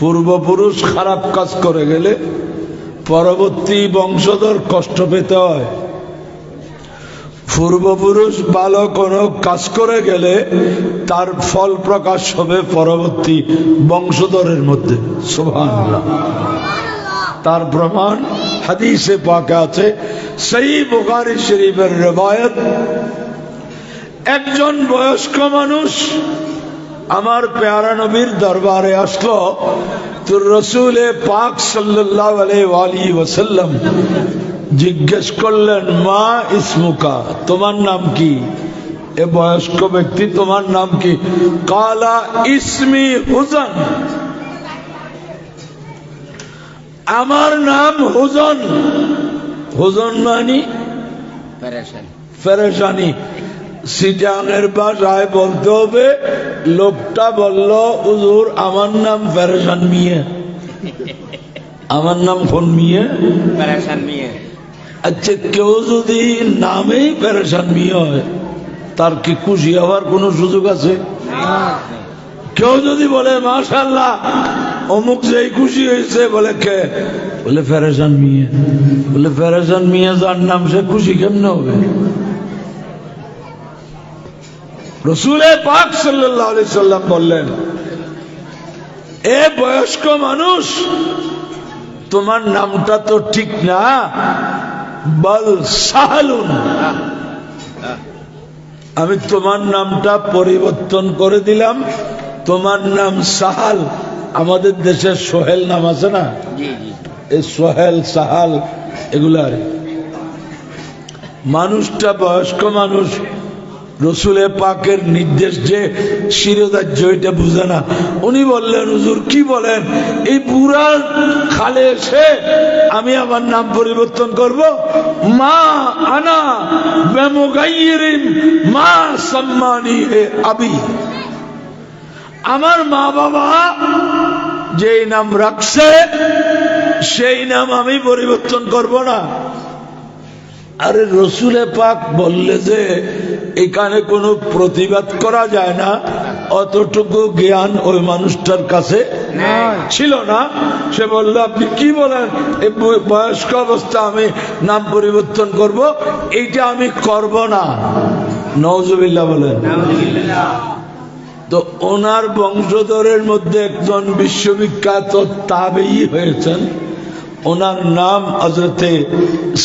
পূর্বপুরুষ খারাপ কাজ করে গেলে পরবর্তী বংশধর কষ্ট পেতে হয়। পূর্বপুরুষ ভালো কোনো কাজ করে গেলে তার ফল প্রকাশ হবে পরবর্তী বংশধরের মধ্যে। তার প্রমাণ হাদিসে পাকে আছে। সেই বোকারি শরীফের রেবায়ত একজন বয়স্ক মানুষ আমার পেয়ারা নবীর দরবারে আসলো। তো রসুলে পাক সাল্লাহ আলী ওসাল্লাম জিজ্ঞেস করলেন মা ইসমুকা তোমার নাম কি? এ বয়স্ক ব্যক্তি তোমার নাম কি? কালা ইসমি হুজন। আমার নাম হুজন। হুজন মানি? ফেরেশানি। সিটাঙের ভাষায় বলতে হবে লোকটা বলল উজুর আমার নাম ফেরেশান মিয়ে। আমার নাম কোন মিয়ে? পেরেশান নিয়ে আচ্ছা কেউ যদি নামেই ফেরেশান মিয়ে হয় তার কি খুশি হওয়ার কোনো সুযোগ আছে? কেউ যদি বলে মাশাল্লাহ অমুক যেই খুশি হয়েছে বলে কে? বলে ফেরেশান মিয়া। বলে ফেরেশান মিয়া যার নাম সে খুশি কেমনে হবে? রসুলে পাক সাল্লাহ আলি সাল্লাম বললেন এ বয়স্ক মানুষ তোমার নামটা তো ঠিক না। বল সাহালুন। আমি তোমার নামটা পরিবর্তন করে দিলাম। তোমার নাম সাহাল। আমাদের দেশের সোহেল নাম আছে না? এই সোহেল সাহাল এগুলা আর কি। মানুষটা বয়স্ক মানুষ রসুলে পাকের নির্দেশ যে শিরোধার্য, এটা বুঝে না। উনি বললেন, হুজুর, কি বলেন? এই বুড়া খালে এসে আমি আমার নাম পরিবর্তন করব। মা আনা মা সম্মানী হে আবি। আমার মা বাবা যেই নাম রাখছে, সেই নাম আমি পরিবর্তন করব না। আরে রসুলে পাক বললে যে এখানে কোনো প্রতিবাদ করা যায় না। অতটুকু জ্ঞান ওই মানুষটার কাছে ছিল না। সে বলল আপনি কি বলেন? বয়স্ক অবস্থা আমি নাম পরিবর্তন করব। এইটা আমি করব না। নওজবিল্লা বলেন। তো ওনার বংশধরের মধ্যে একজন বিশ্ববিখ্যাত তাবেই হয়েছেন। ওনার নাম হজরতে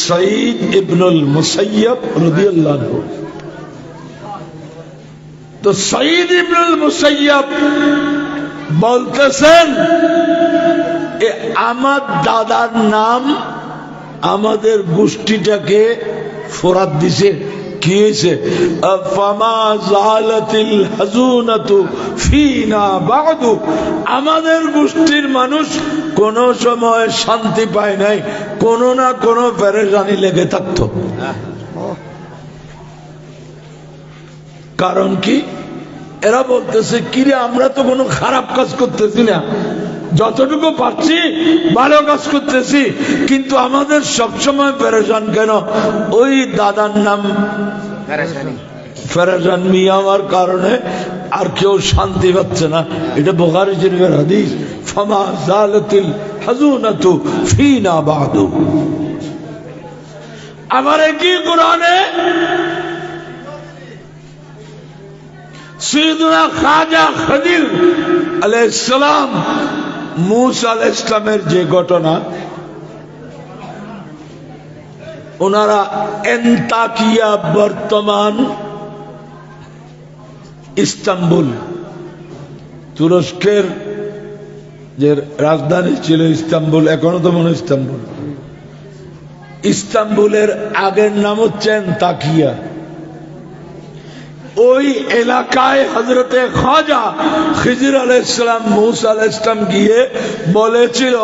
সঈদ ইবনুল মুসাইয়ব রদিয়াল্লাহ তো সঈদ ইবনুল মুসাইয়ব বলতেছেন, এ আমার দাদার নাম আমাদের গোষ্ঠীটাকে ফোরাত দিছে। কি হয়েছে? আমাদের গোষ্ঠীর মানুষ কোন সময় শান্তি পায় নাই, কোন না কোন পেরেশানি লেগে থাকতো। কারণ কি? এরা বলতেছে কিরে আমরা তো কোনো খারাপ কাজ করতেছি না। যতটুকু পাচ্ছি ভালো কাজ করতেছি। কিন্তু আমাদের সবসময় পেরেশান কেন? ওই দাদার নাম ফেরাজান মিয়া হওয়ার কারণে আর কেউ শান্তি পাচ্ছে না। এটা বোখারি শরীফের হাদিস। ফামা জালাতিল হাজুনাতু ফিনা বাদু। আবার কি কোরআনে সৈয়দুনা খাজা খদির আলাইহিস সালাম মুসা আলাইহিস ইসলামের যে ঘটনা, ওনারা এন্তাকিয়া বর্তমান ইস্তাম্বুল, তুরস্কের যে রাজধানী ছিল ইস্তাম্বুল, এখনও তো মনে ইস্তাম্বুল। ইস্তাম্বুলের আগের নাম হচ্ছেন তাকিয়া ওই এলাকায় হজরতে খাজা খিজির আল ইসলাম মৌসা আল ইসলাম গিয়ে বলেছিল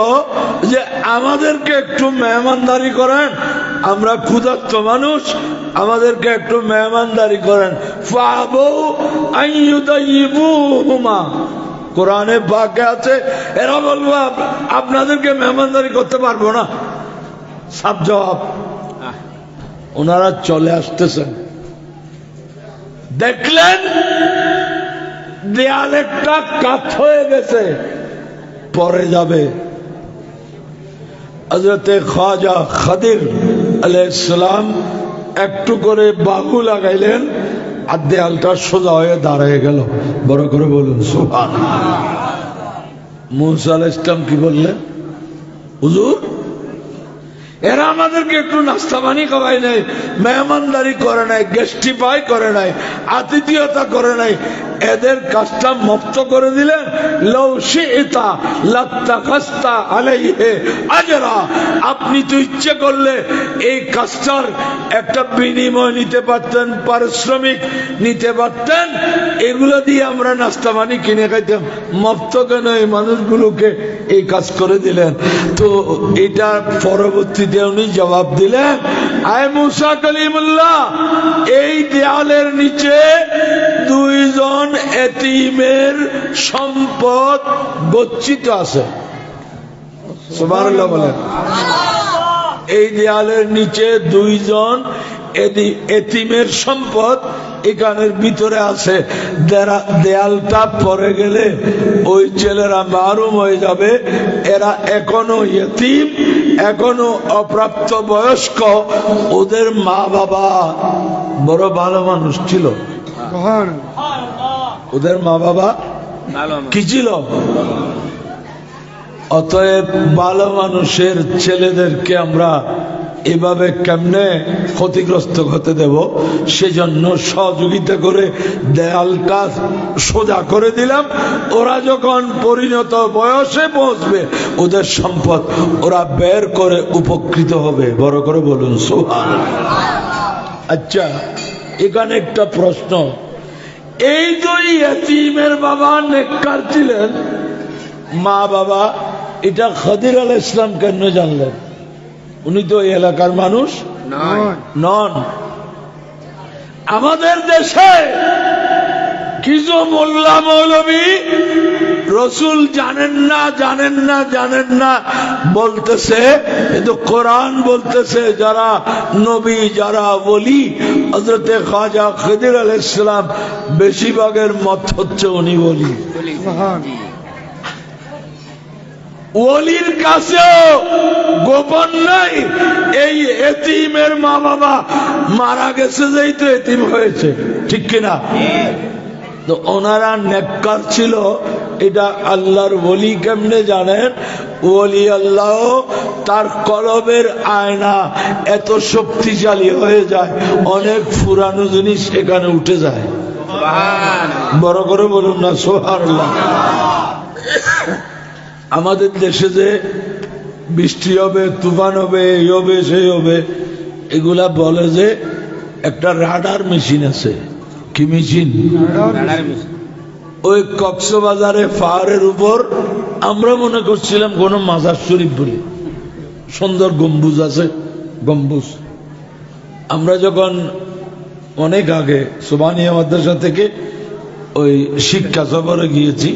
যে আমাদেরকে একটু মেহমানদারি করেন আমরা ক্ষুধার্ত মানুষ আমাদেরকে একটু মেহমানদারি করেন। কোরআনে বাকে আছে এরা বলব আপ- আপনাদেরকে মেহমানদারি করতে পারব না। সাব জবাব ওনারা চলে আসতেছেন। দেখলেন দেয়াল একটা কাত হয়ে গেছে, পরে যাবে। হজরতে খাজা খাদির আলাইসালাম একটু করে বাহু লাগাইলেন আর দেয়ালটা সোজা হয়ে দাঁড়িয়ে গেল। বড় করে বলুন সুহান মুসা আল ইসলাম কি বললেন? হুজুর এরা আমাদেরকে একটু নাস্তা পানি খাওয়াই নাই, মেহমানদারি করে নাই গেস্টিফাই করে নাই, আতিথিয়তা করে নাই। এদের কাজটা মুক্ত করে দিলেন লাত্তা আজরা। আপনি তো ইচ্ছে করলে এই কাজটার একটা বিনিময় নিতে পারতেন, পারিশ্রমিক নিতে পারতেন। এগুলো দিয়ে আমরা নাস্তা পানি কিনে খাইতাম। মপ্ত কেন এই মানুষগুলোকে এই কাজ করে দিলেন? তো এটা পরবর্তীতে উনি জবাব দিলেন আয় মুসা কালিমুল্লাহ, এই দেয়ালের নিচে দুইজন এতিমের সম্পদ গচ্ছিত আছে। বলেন। এই দেয়ালের নিচে দুইজন এতিমের সম্পদ এখানের ভিতরে আছে। দেয়ালটা পরে গেলে ওই ছেলেরা মারুম হয়ে যাবে। এরা এখনও এতিম এখনও অপ্রাপ্ত বয়স্ক ওদের মা বাবা বড় ভালো মানুষ ছিল। ওদের মা বাবা কি ছিল? অতএব ভালো মানুষের ছেলেদেরকে আমরা এভাবে কেমনে ক্ষতিগ্রস্ত হতে দেব? সেজন্য সহযোগিতা করে দেয়ালটা সোজা করে দিলাম। ওরা যখন পরিণত বয়সে পৌঁছবে ওদের সম্পদ ওরা বের করে উপকৃত হবে। বড় করে বলুন সোহান আচ্ছা এখানে একটা প্রশ্ন। এই দুই এতিমের বাবা নেককার ছিলেন? মা বাবা, এটা খদির আল ইসলাম কেন জানলেন? উনি তো এই এলাকার মানুষ? নয়। নন। আমাদের দেশে কিছু মোল্লা মৌলবী রসুল জানেন না জানেন না জানেন না বলতেছে কিন্তু কোরআন বলতেছে যারা নবী যারা বলি হজরতে খাজা খিদির আল ইসলাম বেশিরভাগের মত হচ্ছে উনি বলি। ওলির কাছেও গোপন নাই। এই এতিমের মা বাবা মারা গেছে যেই তো এতিম হয়েছে। ঠিক কিনা? তো ওনারা নেককার ছিল। এটা আল্লাহর ওলি কেমনে জানেন? ওলি আল্লাহ তার কলবের আয়না এত শক্তিশালী হয়ে যায় অনেক পুরানো জিনিস এখানে উঠে যায়। বড় করে বলুন না সোহার আমাদের দেশে যে বৃষ্টি হবে তুফান হবে এই হবে সেই হবে এগুলা বলে যে একটা রাডার মেশিন আছে। কি মেশিন? Radar mission. ওই কক্সবাজারে পাহাড়ের উপর আমরা মনে করছিলাম কোন মাজার শরীফ বলে। সুন্দর গম্বুজ আছে গম্বুজ। আমরা যখন অনেক আগে সুবানিয়া মাদ্রাসা থেকে ওই শিক্ষা সফরে গিয়েছি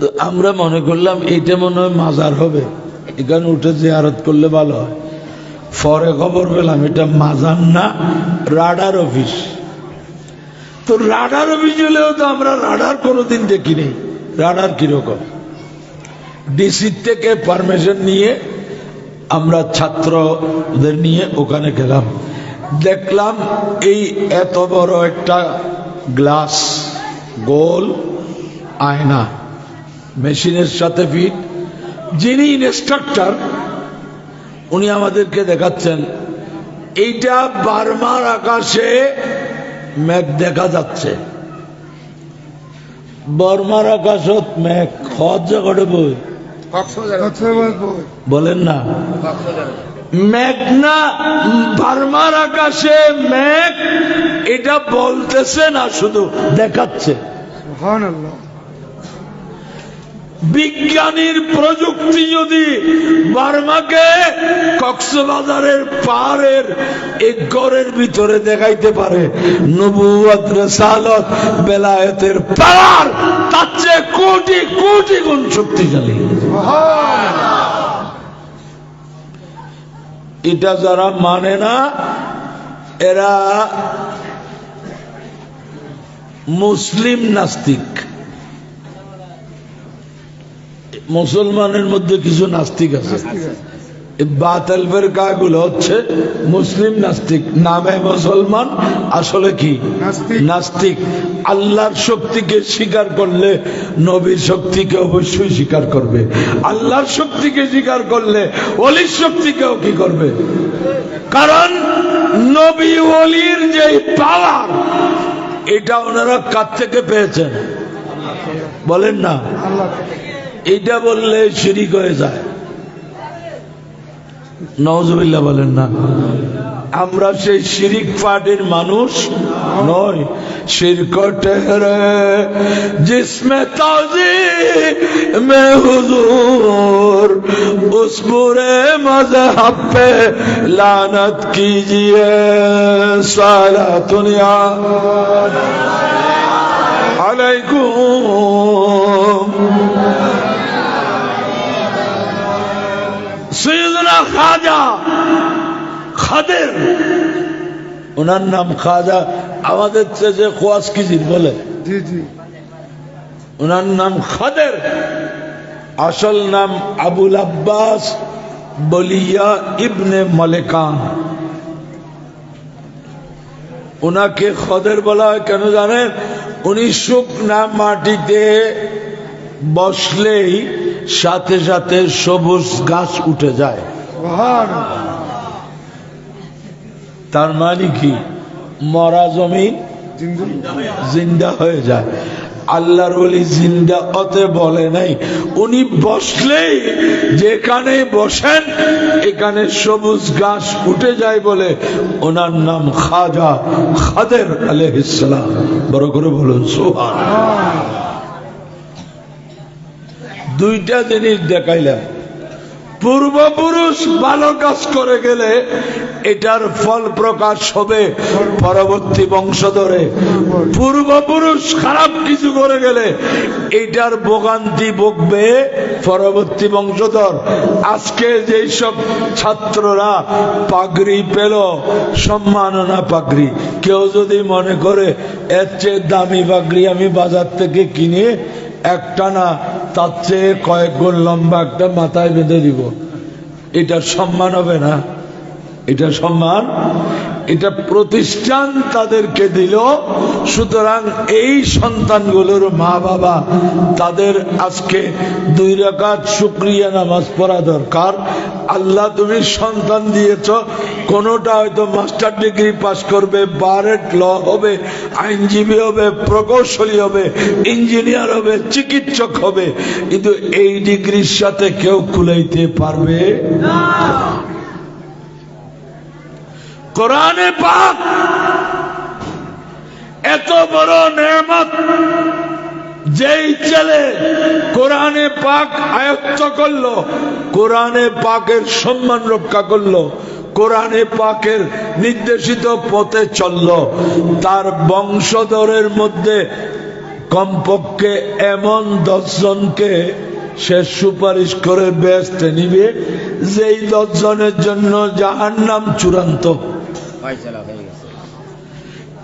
তো আমরা মনে করলাম এইটা মনে হয় মাজার হবে। এখানে উঠে জিয়ারত করলে ভালো হয়। পরে খবর পেলাম, এটা মাজার না, রাডার অফিস। তো রাডার অফিস হলেও তো আমরা রাডার কোনোদিন দেখিনি। রাডার কীরকম? ডিসি থেকে পারমিশন নিয়ে আমরা ছাত্রদের নিয়ে ওখানে গেলাম। দেখলাম এই এত বড় একটা গ্লাস, গোল, আয়না। মেশিনের সাথে ফিট যিনি ইনস্ট্রাক্টর উনি আমাদেরকে দেখাচ্ছেন এইটা বার্মার আকাশে মেঘ দেখা যাচ্ছে। বর্মার আকাশত মেঘ খত জায়গাটা বই। বলেন না। মেঘনা বার্মার আকাশে মেঘ এটা বলতেছে না শুধু দেখাচ্ছে। বিজ্ঞানীর প্রযুক্তি যদি বার্মাকে কক্সবাজারের পাহাড়ের এই গড়ের ভিতরে দেখাইতে পারে নবুয়াত রেসালত বেলায়েতের পাওয়ার তার চেয়ে কোটি কোটি গুণ শক্তিশালী। এটা যারা মানে না, এরা মুসলিম নাস্তিক। মুসলমানের মধ্যে কিছু নাস্তিক আছে। বাতাল ফেরকা গুলো হচ্ছে মুসলিম নাস্তিক। নামে মুসলমান আসলে কি? নাস্তিক। আল্লাহর শক্তিকে স্বীকার করলে নবীর শক্তিকে অবশ্যই স্বীকার করবে। আল্লাহর শক্তিকে স্বীকার করলে অলির শক্তিকেও কি করবে? কারণ নবী অলির যে পাওয়ার এটা ওনারা কার থেকে পেয়েছেন? বলেন না। এটা বললে শিরিক হয়ে যায়। নজবিল্লা বলেন না। আমরা সেই শিরিক পার্টির মানুষ নয় শিরকটে জিসমে তাজি মে হুজুর উসপুরে মাঝে মজহব লানত কিজিয়ে সারা দুনিয়া আলাইকুম। খাজা। খাদের। ওনার নাম খাজা। আমাদের চেয়ে যে খোয়াস কিজির বলে। জি জি। ওনার নাম খাদের। আসল নাম আবুল আব্বাস বলিয়া ইবনে মালেকান। ওনাকে খদের বলা হয় কেন জানেন? উনি শুকনা মাটিতে বসলেই সাথে সাথে সবুজ গাছ উঠে যায়। তার মানে কি? মরা জমিন জিন্দা হয়ে যায়। আল্লাহর বলি জিন্দা অতে বলে নাই। উনি বসলেই যেখানে বসেন, এখানে সবুজ ঘাস উঠে যায় বলে ওনার নাম খাজা খাদের আলহিসাম বড় করে বলুন সোহান দুইটা জিনিস দেখাইলাম। পূর্বপুরুষ ভালো কাজ করে গেলে এটার ফল প্রকাশ হবে পরবর্তী বংশধরে। পূর্বপুরুষ খারাপ কিছু করে গেলে এটার ভোগান্তি বকবে পরবর্তী বংশধর। আজকে যেই সব ছাত্ররা পাগড়ি পেল সম্মাননা পাগড়ি। কেউ যদি মনে করে, এর চেয়ে দামি পাগড়ি আমি বাজার থেকে কিনে একটা না তার চেয়ে কয়েক গোল লম্বা একটা মাথায় বেঁধে দিব। এটা সম্মান হবে না। এটা সম্মান এটা প্রতিষ্ঠান তাদেরকে দিল। সুতরাং এই সন্তানগুলোর মা বাবা তাদের আজকে দুই রাকাত শুক্রিয়া নামাজ পড়া দরকার। আল্লাহ তুমি সন্তান দিয়েছ, কোনোটা হয়তো মাস্টার ডিগ্রি পাস করবে বারেট ল হবে, আইনজীবী হবে, প্রকৌশলী হবে, ইঞ্জিনিয়ার হবে, চিকিৎসক হবে, কিন্তু এই ডিগ্রির সাথে কেউ খুলাইতে পারবে? কোরআনে পাক এত বড় নেয়ামত, যেই ছেলে কোরআনে পাক আয়ত্ত করল, কোরআনে পাকের সম্মান রক্ষা করল, কোরআনে পাকের নির্দেশিত পথে চলল, তার বংশধরের মধ্যে কমপক্ষে এমন দশজনকে সে সুপারিশ করে ব্যস্ত নিবে। যেই দশজনের জন্য জাহান নাম চূড়ান্ত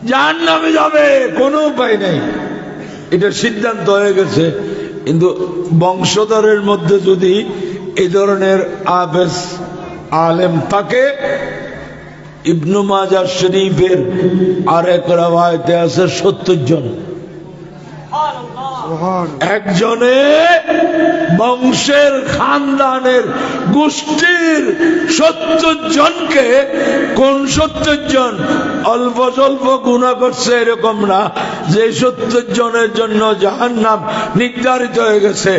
জাহান নামে যাবে কোনো উপায় নেই। এটা সিদ্ধান্ত হয়ে গেছে। কিন্তু বংশধরের মধ্যে যদি এই ধরনের আবেস আলেম থাকে ইবনু মাজার শরীফের আরেক রাওয়ায়তে আছে সত্তর জন। একজনে বংশের খানদানের গোষ্ঠীর সত্তর জনকে কোন সত্তর জন অল্প স্বল্প গুণা করছে এরকম না। যে সত্তর জনের জন্য জাহান নাম নির্ধারিত হয়ে গেছে,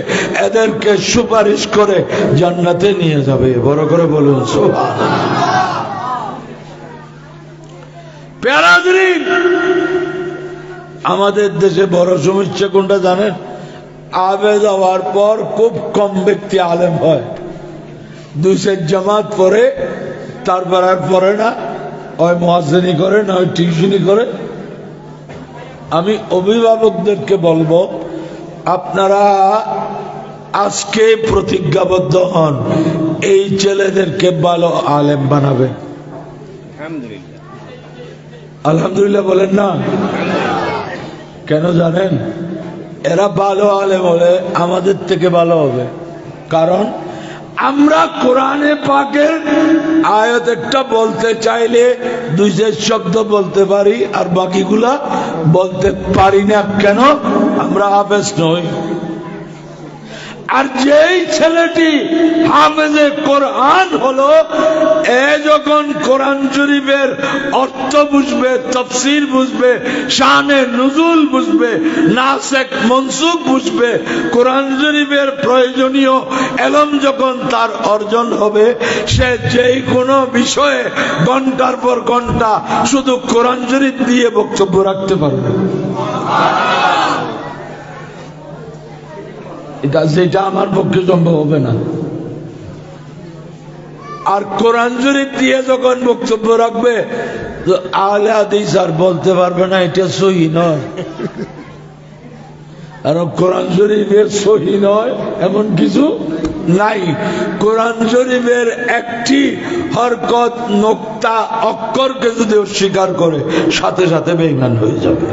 এদেরকে সুপারিশ করে জান্নাতে নিয়ে যাবে। বড় করে বলুন সোহান প্যারাদ্রিন আমাদের দেশে বড় সমস্যা কোনটা জানেন? আবে যাওয়ার পর খুব কম ব্যক্তি আলেম হয়। দুই সেট জামাত পরে তারপর আর পড়ে না। ওই মহাজনী করে না ওই টিউশনি করে। আমি অভিভাবকদেরকে বলব আপনারা আজকে প্রতিজ্ঞাবদ্ধ হন এই ছেলেদেরকে ভালো আলেম বানাবেন। আলহামদুলিল্লাহ। আলহামদুলিল্লাহ বলেন না। কেন জানেন? এরা ভালো আলে বলে, আমাদের থেকে ভালো হবে। কারণ আমরা কোরআনে পাকের আয়াত একটা বলতে চাইলে দুই চার শব্দ বলতে পারি, আর বাকিগুলা বলতে পারি না। কেন? আমরা আবেশ নই। আর যেই ছেলেটি হাফেজে কোরআন হলো, এ যখন কোরআন শরীফের অর্থ বুঝবে, তফসির বুঝবে, শানে নজুল বুঝবে নাসেক মনসুখ বুঝবে, কোরআন শরীফের প্রয়োজনীয় এলম যখন তার অর্জন হবে, সে যেই কোনো বিষয়ে ঘণ্টার পর ঘণ্টা শুধু কোরআন শরীফ দিয়ে বক্তব্য রাখতে পারবে। যেটা আমার পক্ষে সম্ভব হবে না। আর কোরআন শরীফ দিয়ে যখন বক্তব্য রাখবে আর বলতে পারবে না এটা সহি নয়। আর কোরআন শরীফের সহি নয়, এমন কিছু নাই। কোরআন শরীফের একটি হরকত, নোক্তা, অক্ষরকে যদি অস্বীকার করে, সাথে সাথে বেইমান হয়ে যাবে।